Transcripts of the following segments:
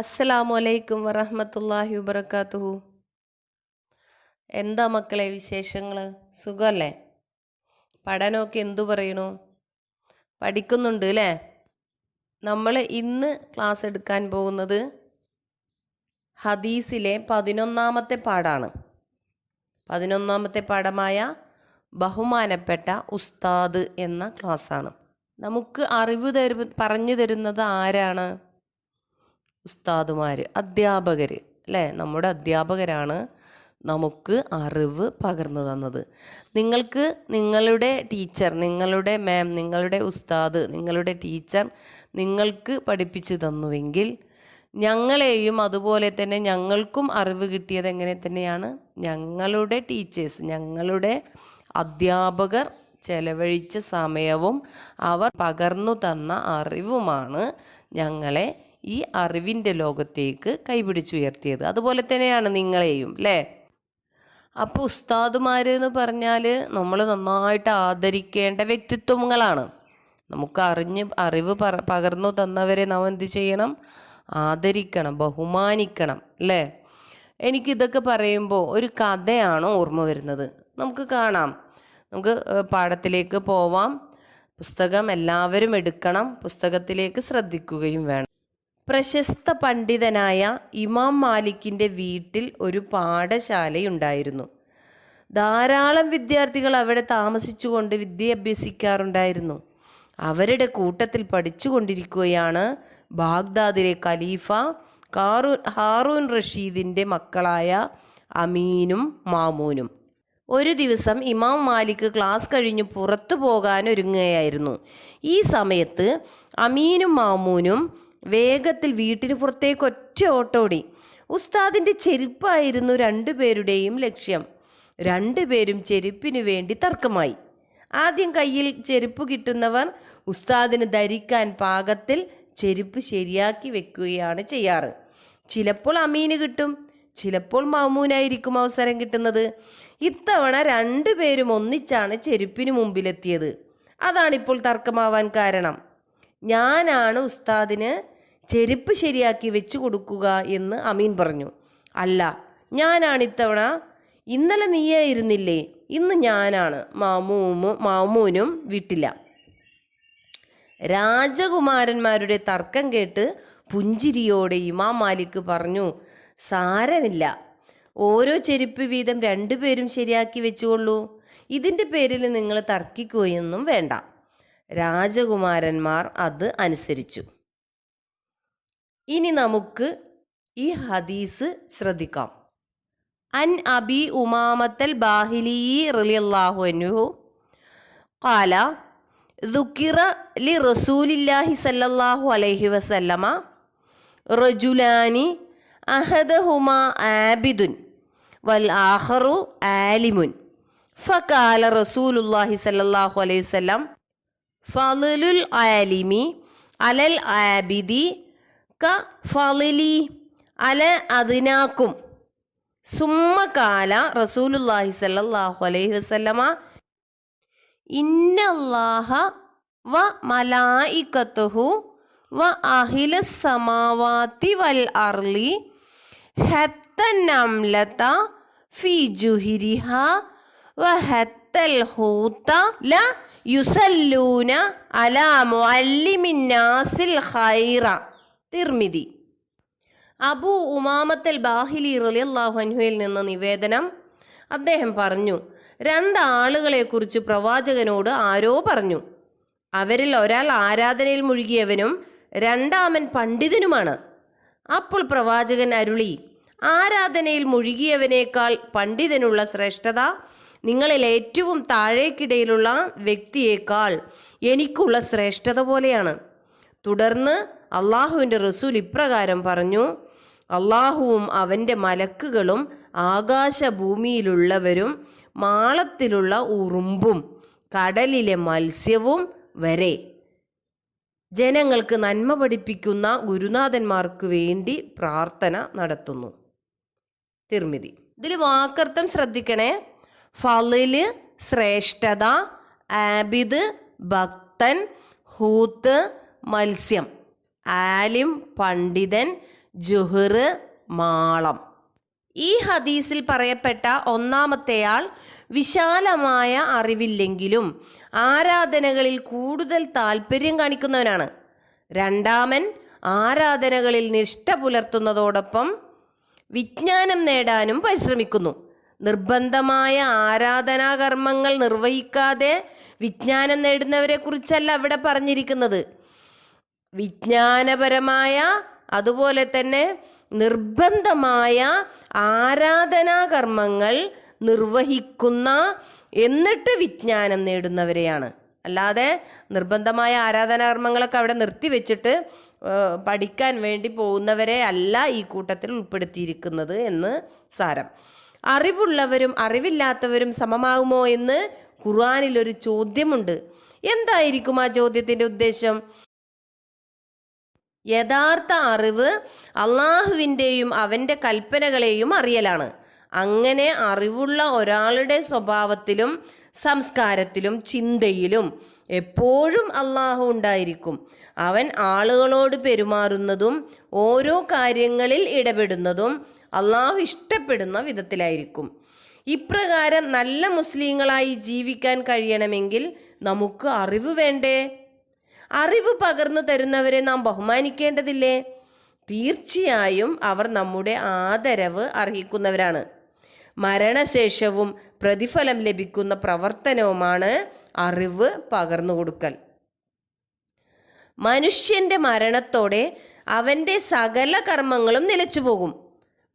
അസ്സലാമു അലൈക്കും വറഹമത്തല്ലാഹി വബറകാതുഹു. എന്താ മക്കളെ വിശേഷങ്ങൾ സുഖമല്ലേ പഠനമൊക്കെ എന്തു പറയണു? പഠിക്കുന്നുണ്ട് അല്ലേ നമ്മൾ ഇന്ന് ക്ലാസ് എടുക്കാൻ പോകുന്നത് ഹദീസിലെ പതിനൊന്നാമത്തെ പാടാണ് പതിനൊന്നാമത്തെ പാഠമായ ബഹുമാനപ്പെട്ട ഉസ്താദ് എന്ന ക്ലാസ്സാണ്. നമുക്ക് അറിവ് തരു പറഞ്ഞു തരുന്നത് ആരാണ്? ഉസ്താദുമാർ അധ്യാപകർ അല്ലേ? നമ്മുടെ അധ്യാപകരാണ് നമുക്ക് അറിവ് പകർന്നു തന്നത്. നിങ്ങൾക്ക് നിങ്ങളുടെ ടീച്ചർ നിങ്ങളുടെ മാം നിങ്ങളുടെ ഉസ്താദ് നിങ്ങളുടെ ടീച്ചർ നിങ്ങൾക്ക് പഠിപ്പിച്ചു തന്നുവെങ്കിൽ ഞങ്ങളെയും അതുപോലെ തന്നെ ഞങ്ങൾക്കും അറിവ് കിട്ടിയത് എങ്ങനെ തന്നെയാണ്? ഞങ്ങളുടെ ടീച്ചേഴ്സ് ഞങ്ങളുടെ അധ്യാപകർ ചെലവഴിച്ച സമയവും അവർ പകർന്നു തന്ന അറിവുമാണ് ഞങ്ങളെ ഈ അറിവിന്റെ ലോകത്തേക്ക് കൈപിടിച്ചുയർത്തിയത്. അതുപോലെ തന്നെയാണ് നിങ്ങളെയും അല്ലേ അപ്പോൾ ഉസ്താദുമാർ എന്ന് പറഞ്ഞാൽ നമ്മൾ നന്നായിട്ട് ആദരിക്കേണ്ട വ്യക്തിത്വങ്ങളാണ്. നമുക്ക് അറിഞ്ഞ് അറിവ് പകർന്നു തന്നവരെ നാം എന്ത് ചെയ്യണം? ആദരിക്കണം ബഹുമാനിക്കണം അല്ലേ എനിക്കിതൊക്കെ പറയുമ്പോൾ ഒരു കഥയാണ് ഓർമ്മ വരുന്നത്. നമുക്ക് കാണാം. നമുക്ക് പാഠത്തിലേക്ക് പോവാം. പുസ്തകം എല്ലാവരും എടുക്കണം. പുസ്തകത്തിലേക്ക് ശ്രദ്ധിക്കുകയും വേണം. പ്രശസ്ത പണ്ഡിതനായ ഇമാം മാലിക്കിന്റെ വീട്ടിൽ ഒരു പാഠശാലയുണ്ടായിരുന്നു. ധാരാളം വിദ്യാർത്ഥികൾ അവിടെ താമസിച്ചുകൊണ്ട് വിദ്യ അഭ്യസിക്കാറുണ്ടായിരുന്നു അവരുടെ കൂട്ടത്തിൽ പഠിച്ചുകൊണ്ടിരിക്കുകയാണ് ബാഗ്ദാദിലെ ഖലീഫ കാറു ഹാറൂൻ റഷീദിന്റെ മക്കളായ അമീനും മാമൂനും. ഒരു ദിവസം ഇമാം മാലിക് ക്ലാസ് കഴിഞ്ഞ് പുറത്തു പോകാൻ ഒരുങ്ങുകയായിരുന്നു. ഈ സമയത്ത് അമീനും മാമൂനും വേഗത്തിൽ വീട്ടിന് പുറത്തേക്ക് ഒറ്റ ഓട്ടോടി ഉസ്താദിന്റെ ചെരുപ്പായിരുന്നു രണ്ടുപേരുടെയും ലക്ഷ്യം. രണ്ടുപേരും ചെരുപ്പിനു വേണ്ടി തർക്കമായി. ആദ്യം കയ്യിൽ ചെരുപ്പ് കിട്ടുന്നവർ ഉസ്താദിന് ധരിക്കാൻ പാകത്തിൽ ചെരുപ്പ് ശരിയാക്കി വെക്കുകയാണ് ചെയ്യാറ്. ചിലപ്പോൾ അമീന് കിട്ടും ചിലപ്പോൾ മാമൂനായിരിക്കും അവസരം കിട്ടുന്നത്. ഇത്തവണ രണ്ടുപേരും ഒന്നിച്ചാണ് ചെരുപ്പിന് മുമ്പിലെത്തിയത്. അതാണിപ്പോൾ തർക്കമാവാൻ കാരണം. ഞാനാണ് ഉസ്താദിന് ചെരുപ്പ് ശരിയാക്കി വെച്ച് കൊടുക്കുക എന്ന് അമീൻ പറഞ്ഞു. അല്ല ഞാനാണ് ഇത്തവണ ഇന്നലെ നീയേ ഇരുന്നില്ലേ? ഇന്ന് ഞാനാണ്. മാമൂമു മാമൂനും വീട്ടില്ല. രാജകുമാരന്മാരുടെ തർക്കം കേട്ട് പുഞ്ചിരിയോടെ ഇമാം മാലിക് പറഞ്ഞു സാരമില്ല. ഓരോ ചെരുപ്പ് വീതം രണ്ടുപേരും ശരിയാക്കി വെച്ചുകൊള്ളൂ. ഇതിന്റെ പേരിൽ നിങ്ങൾ തർക്കിക്കുകയൊന്നും വേണ്ട. രാജകുമാരന്മാർ അത് അനുസരിച്ചു. ഇനി നമുക്ക് ഈ ഹദീസ് ശ്രദ്ധിക്കാം. അൻ അബി ഉമാമത്തൽ ബാഹിലി റലിയല്ലാഹു അനുഹു കാല ദുക്കിറ ലി റസൂലില്ലാഹി സല്ലല്ലാഹു അലൈഹി വസല്ലമ റജുലാനി അഹദഹുമാ ആബിദുൻ വൽ ആഹറു ആലിമുൻ. ഫക്കാല റസൂലുല്ലാഹി സല്ലല്ലാഹു അലൈഹി വസല്ലം ഫലുൽ ആലിമി അലൽ ആബിദി ക ഫലി അല അതിനാക്കും സുമ്മ കാല റസൂലുല്ലാഹി സല്ലാഹു അലൈഹി വസ്ലമ ഇന്നല്ലാഹ വ മലായിക്കത്തുഹു വ അഹില സമാവാത്തി വൽ അർലി ഹത്ത നംലത ഫി ജുഹിരിഹ വ ഹത്തൽ ഹൂത്ത ല യുസല്ലൂന അലാ മുഅല്ലിമിന്നാസിൽ ഖൈറ. തിർമിതി അബു ഉമാമത്തൽ ബാഹിലി റളിയല്ലാഹു അൻഹുവിൽ നിന്ന് നിവേദനം അദ്ദേഹം പറഞ്ഞു രണ്ടാളുകളെക്കുറിച്ച് പ്രവാചകനോട് ആരോ പറഞ്ഞു. അവരിൽ ഒരാൾ ആരാധനയിൽ മുഴുകിയവനും രണ്ടാമൻ പണ്ഡിതനുമാണ്. അപ്പോൾ പ്രവാചകൻ അരുളി ആരാധനയിൽ മുഴുകിയവനേക്കാൾ പണ്ഡിതനുള്ള ശ്രേഷ്ഠത നിങ്ങളിൽ ഏറ്റവും താഴേക്കിടയിലുള്ള വ്യക്തിയേക്കാൾ എനിക്കുള്ള ശ്രേഷ്ഠത പോലെയാണ്. തുടർന്ന് അള്ളാഹുവിന്റെ റസൂൽ ഇപ്രകാരം പറഞ്ഞു അള്ളാഹുവും അവന്റെ മലക്കുകളും ആകാശഭൂമിയിലുള്ളവരും മാളത്തിലുള്ള ഉറുമ്പും കടലിലെ മത്സ്യവും വരെ. ജനങ്ങൾക്ക് നന്മ പഠിപ്പിക്കുന്ന ഗുരുനാഥന്മാർക്ക് വേണ്ടി പ്രാർത്ഥന നടത്തുന്നു. തിർമിതി. ഇതിൽ വാക്കർത്ഥം ശ്രദ്ധിക്കണേ ഫലിൽ ശ്രേഷ്ഠത ആബിദ് ഭക്തൻ ഹൂത്ത് മത്സ്യം. ആലിം പണ്ഡിതൻ ജുഹർ മാളം. ഈ ഹദീസിൽ പറയപ്പെട്ട ഒന്നാമത്തെയാൾ വിശാലമായ അറിവില്ലെങ്കിലും ആരാധനകളിൽ കൂടുതൽ താല്പര്യം കാണിക്കുന്നവനാണ്. രണ്ടാമൻ ആരാധനകളിൽ നിഷ്ഠ പുലർത്തുന്നതോടൊപ്പം വിജ്ഞാനം നേടാനും പരിശ്രമിക്കുന്നു. നിർബന്ധമായ ആരാധനാകർമ്മങ്ങൾ നിർവഹിക്കാതെ വിജ്ഞാനം നേടുന്നവരെ കുറിച്ചല്ല അവിടെ പറഞ്ഞിരിക്കുന്നത്. വിജ്ഞാനപരമായ അതുപോലെ തന്നെ നിർബന്ധമായ ആരാധനാകർമ്മങ്ങൾ നിർവഹിക്കുന്ന എന്നിട്ട് വിജ്ഞാനം നേടുന്നവരെയാണ്. അല്ലാതെ നിർബന്ധമായ ആരാധനാകർമ്മങ്ങളൊക്കെ അവിടെ നിർത്തിവെച്ചിട്ട് വെച്ചിട്ട് പഠിക്കാൻ വേണ്ടി പോകുന്നവരെ അല്ല ഈ കൂട്ടത്തിൽ ഉൾപ്പെടുത്തിയിരിക്കുന്നത് എന്ന് സാരം. അറിവുള്ളവരും അറിവില്ലാത്തവരും സമമാകുമോ എന്ന് ഖുർആാനിൽ ഒരു ചോദ്യമുണ്ട്. എന്തായിരിക്കും ആ ചോദ്യത്തിന്റെ ഉദ്ദേശം? യഥാർത്ഥ അറിവ് അള്ളാഹുവിന്റെയും അവന്റെ കൽപ്പനകളെയും അറിയലാണ്. അങ്ങനെ അറിവുള്ള ഒരാളുടെ സ്വഭാവത്തിലും സംസ്കാരത്തിലും ചിന്തയിലും എപ്പോഴും അള്ളാഹു ഉണ്ടായിരിക്കും. അവൻ ആളുകളോട് പെരുമാറുന്നതും ഓരോ കാര്യങ്ങളിൽ ഇടപെടുന്നതും അള്ളാഹു ഇഷ്ടപ്പെടുന്ന വിധത്തിലായിരിക്കും. ഇപ്രകാരം നല്ല മുസ്ലിങ്ങളായി ജീവിക്കാൻ കഴിയണമെങ്കിൽ നമുക്ക് അറിവ് വേണ്ടേ? അറിവ് പകർന്നു തരുന്നവരെ നാം ബഹുമാനിക്കേണ്ടതില്ലേ? തീർച്ചയായും അവർ നമ്മുടെ ആദരവ് അർഹിക്കുന്നവരാണ്. മരണശേഷവും പ്രതിഫലം ലഭിക്കുന്ന പ്രവർത്തനവുമാണ് അറിവ് പകർന്നു കൊടുക്കൽ. മനുഷ്യന്റെ മരണത്തോടെ അവന്റെ സകല കർമ്മങ്ങളും നിലച്ചുപോകും.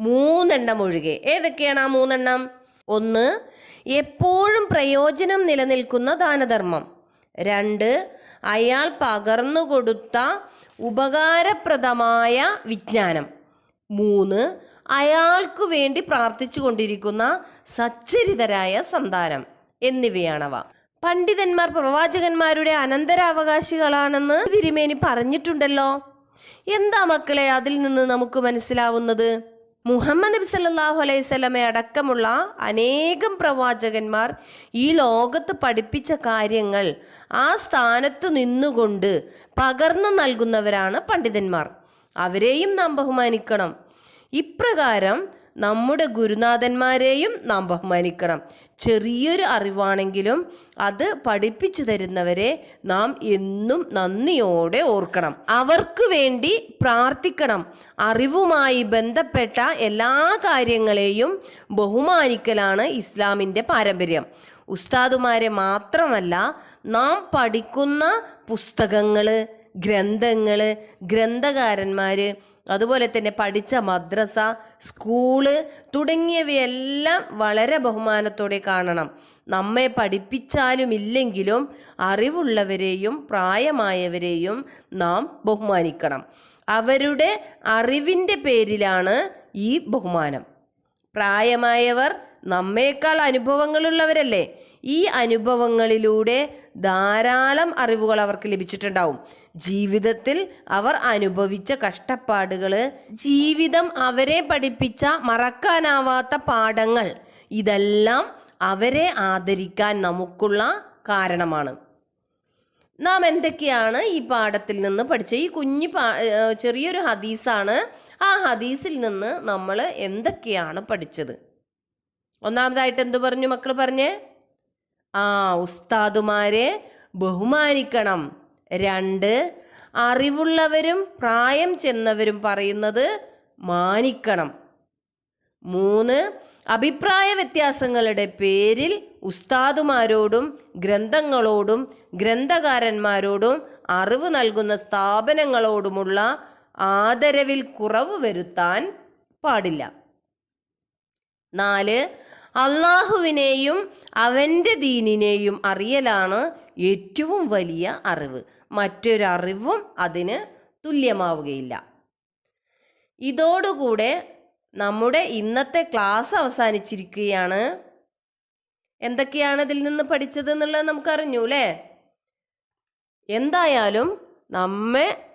മൂന്നെണ്ണം ഒഴികെ. ഏതൊക്കെയാണ് ആ മൂന്നെണ്ണം? ഒന്ന് എപ്പോഴും പ്രയോജനം നിലനിൽക്കുന്ന ദാനധർമ്മം. രണ്ട് അയാൾ പകർന്നു കൊടുത്ത ഉപകാരപ്രദമായ വിജ്ഞാനം. മൂന്ന് അയാൾക്കു വേണ്ടി പ്രാർത്ഥിച്ചു കൊണ്ടിരിക്കുന്ന സച്ചരിതരായ സന്താനം എന്നിവയാണവ. പണ്ഡിതന്മാർ പ്രവാചകന്മാരുടെ അനന്തരാവകാശികളാണെന്ന് തിരുമേനി പറഞ്ഞിട്ടുണ്ടല്ലോ. എന്താ മക്കളെ അതിൽ നിന്ന് നമുക്ക് മനസ്സിലാവുന്നത്? മുഹമ്മദ് നബി സല്ലാഹു അലൈഹി സ്വലമെ അടക്കമുള്ള അനേകം പ്രവാചകന്മാർ ഈ ലോകത്ത് പഠിപ്പിച്ച കാര്യങ്ങൾ ആ സ്ഥാനത്തു നിന്നുകൊണ്ട് പകർന്നു നൽകുന്നവരാണ് പണ്ഡിതന്മാർ. അവരെയും നാം ബഹുമാനിക്കണം. ഇപ്രകാരം നമ്മുടെ ഗുരുനാഥന്മാരെയും നാം ബഹുമാനിക്കണം. ചെറിയൊരു അറിവാണെങ്കിലും അത് പഠിപ്പിച്ചു തരുന്നവരെ നാം എന്നും നന്ദിയോടെ ഓർക്കണം. അവർക്ക് വേണ്ടി പ്രാർത്ഥിക്കണം. അറിവുമായി ബന്ധപ്പെട്ട എല്ലാ കാര്യങ്ങളെയും ബഹുമാനിക്കലാണ് ഇസ്ലാമിന്റെ പാരമ്പര്യം. ഉസ്താദുമാരെ മാത്രമല്ല നാം പഠിക്കുന്ന പുസ്തകങ്ങൾ ഗ്രന്ഥങ്ങൾ ഗ്രന്ഥകാരന്മാർ അതുപോലെ തന്നെ പഠിച്ച മദ്രസ സ്കൂൾ തുടങ്ങിയവയെല്ലാം വളരെ ബഹുമാനത്തോടെ കാണണം. നമ്മെ പഠിപ്പിച്ചാലും ഇല്ലെങ്കിലും അറിവുള്ളവരെയും പ്രായമായവരെയും നാം ബഹുമാനിക്കണം. അവരുടെ അറിവിന്റെ പേരിലാണ് ഈ ബഹുമാനം. പ്രായമായവർ നമ്മേക്കാൾ അനുഭവങ്ങളുള്ളവരല്ലേ? ഈ അനുഭവങ്ങളിലൂടെ ധാരാളം അറിവുകൾ അവർക്ക് ലഭിച്ചിട്ടുണ്ടാവും. ജീവിതത്തിൽ അവർ അനുഭവിച്ച കഷ്ടപ്പാടുകൾ ജീവിതം അവരെ പഠിപ്പിച്ച മറക്കാനാവാത്ത പാഠങ്ങൾ ഇതെല്ലാം അവരെ ആദരിക്കാൻ നമുക്കുള്ള കാരണമാണ്. നാം എന്തൊക്കെയാണ് ഈ പാഠത്തിൽ നിന്ന് പഠിച്ച ഈ കുഞ്ഞു പാ ചെറിയൊരു ഹദീസാണ്. ആ ഹദീസിൽ നിന്ന് നമ്മൾ എന്തൊക്കെയാണ് പഠിച്ചത്? ഒന്നാമതായിട്ട് എന്തു പറഞ്ഞു മക്കൾ പറഞ്ഞേ? ആ ഉസ്താദുമാരെ ബഹുമാനിക്കണം. രണ്ട് അറിവുള്ളവരും പ്രായം ചെന്നവരും പറയുന്നത് മാനിക്കണം. മൂന്ന് അഭിപ്രായ വ്യത്യാസങ്ങളുടെ പേരിൽ ഉസ്താദുമാരോടും ഗ്രന്ഥങ്ങളോടും ഗ്രന്ഥകാരന്മാരോടും അറിവ് നൽകുന്ന സ്ഥാപനങ്ങളോടുമുള്ള ആദരവിൽ കുറവ് വരുത്താൻ പാടില്ല. നാല് അള്ളാഹുവിനെയും അവന്റെ ദീനിനെയും അറിയലാണ് ഏറ്റവും വലിയ അറിവ്. മറ്റൊരറിവും അതിന് തുല്യമാവുകയില്ല. ഇതോടുകൂടെ നമ്മുടെ ഇന്നത്തെ ക്ലാസ് അവസാനിച്ചിരിക്കുകയാണ്. എന്തൊക്കെയാണ് ഇതിൽ നിന്ന് പഠിച്ചത് എന്നുള്ളത് നമുക്കറിഞ്ഞു അല്ലേ എന്തായാലും നമ്മെ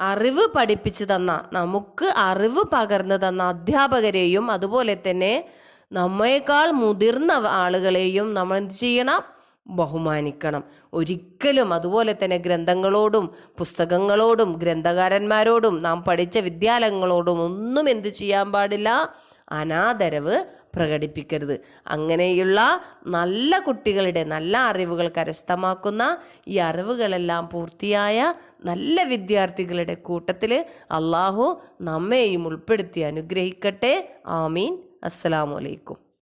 അറിവ് പഠിപ്പിച്ചു തന്ന നമുക്ക് അറിവ് പകർന്നു തന്ന അധ്യാപകരെയും അതുപോലെ തന്നെ നമ്മേക്കാൾ മുതിർന്ന ആളുകളെയും നമ്മൾ എന്ത് ചെയ്യണം? ബഹുമാനിക്കണം. ഒരിക്കലും അതുപോലെ തന്നെ ഗ്രന്ഥങ്ങളോടും പുസ്തകങ്ങളോടും ഗ്രന്ഥകാരന്മാരോടും നാം പഠിച്ച വിദ്യാലയങ്ങളോടും ഒന്നും എന്ത് ചെയ്യാൻ പാടില്ല? അനാദരവ് പ്രകടിപ്പിക്കരുത്. അങ്ങനെയുള്ള നല്ല കുട്ടികളുടെ നല്ല അറിവുകൾ കരസ്ഥമാക്കുന്ന ഈ അറിവുകളെല്ലാം പൂർത്തിയായ നല്ല വിദ്യാർത്ഥികളുടെ കൂട്ടത്തിൽ അള്ളാഹു നമ്മെയും ഉൾപ്പെടുത്തി അനുഗ്രഹിക്കട്ടെ. ആമീൻ. അസ്സലാമു അലൈക്കും.